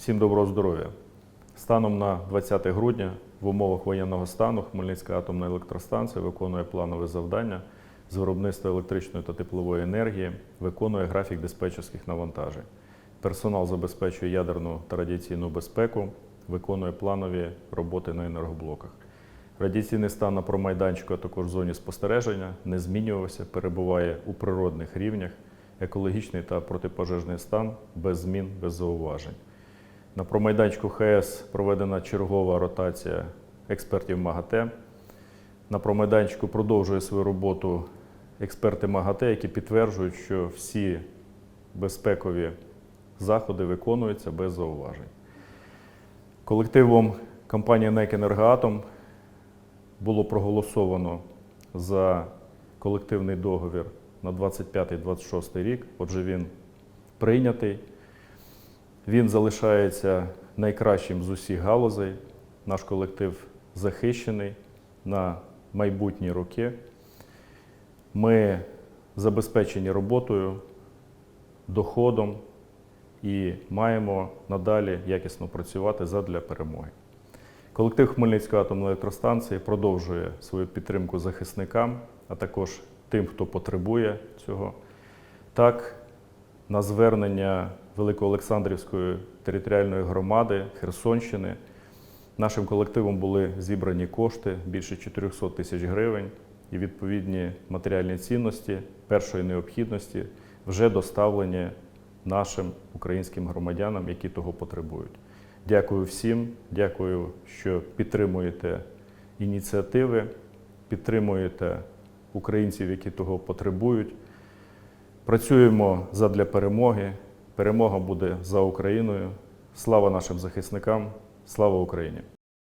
Всім доброго здоров'я. Станом на 20 грудня в умовах воєнного стану Хмельницька атомна електростанція виконує планове завдання з виробництва електричної та теплової енергії, виконує графік диспетчерських навантажень. Персонал забезпечує ядерну та радіаційну безпеку, виконує планові роботи на енергоблоках. Радіаційний стан на промайданчику, а також в зоні спостереження не змінювався, перебуває у природних рівнях, екологічний та протипожежний стан без змін, без зауважень. На промайданчику ХС проведена чергова ротація експертів МАГАТЕ. На промайданчику продовжує свою роботу експерти МАГАТЕ, які підтверджують, що всі безпекові заходи виконуються без зауважень. Колективом компанії НЕК «Енергоатом» було проголосовано за колективний договір на 25-26 рік. Отже, він прийнятий. Він залишається найкращим з усіх галузей. Наш колектив захищений на майбутні роки. Ми забезпечені роботою, доходом і маємо надалі якісно працювати задля перемоги. Колектив Хмельницької атомної електростанції продовжує свою підтримку захисникам, а також тим, хто потребує цього. Так, на звернення Великоолександрівської територіальної громади Херсонщини нашим колективом були зібрані кошти більше 400 тисяч гривень і відповідні матеріальні цінності першої необхідності вже доставлені нашим українським громадянам, які того потребують. Дякую всім, дякую, що підтримуєте ініціативи, підтримуєте українців, які того потребують. Працюємо задля перемоги. Перемога буде за Україною. Слава нашим захисникам, слава Україні!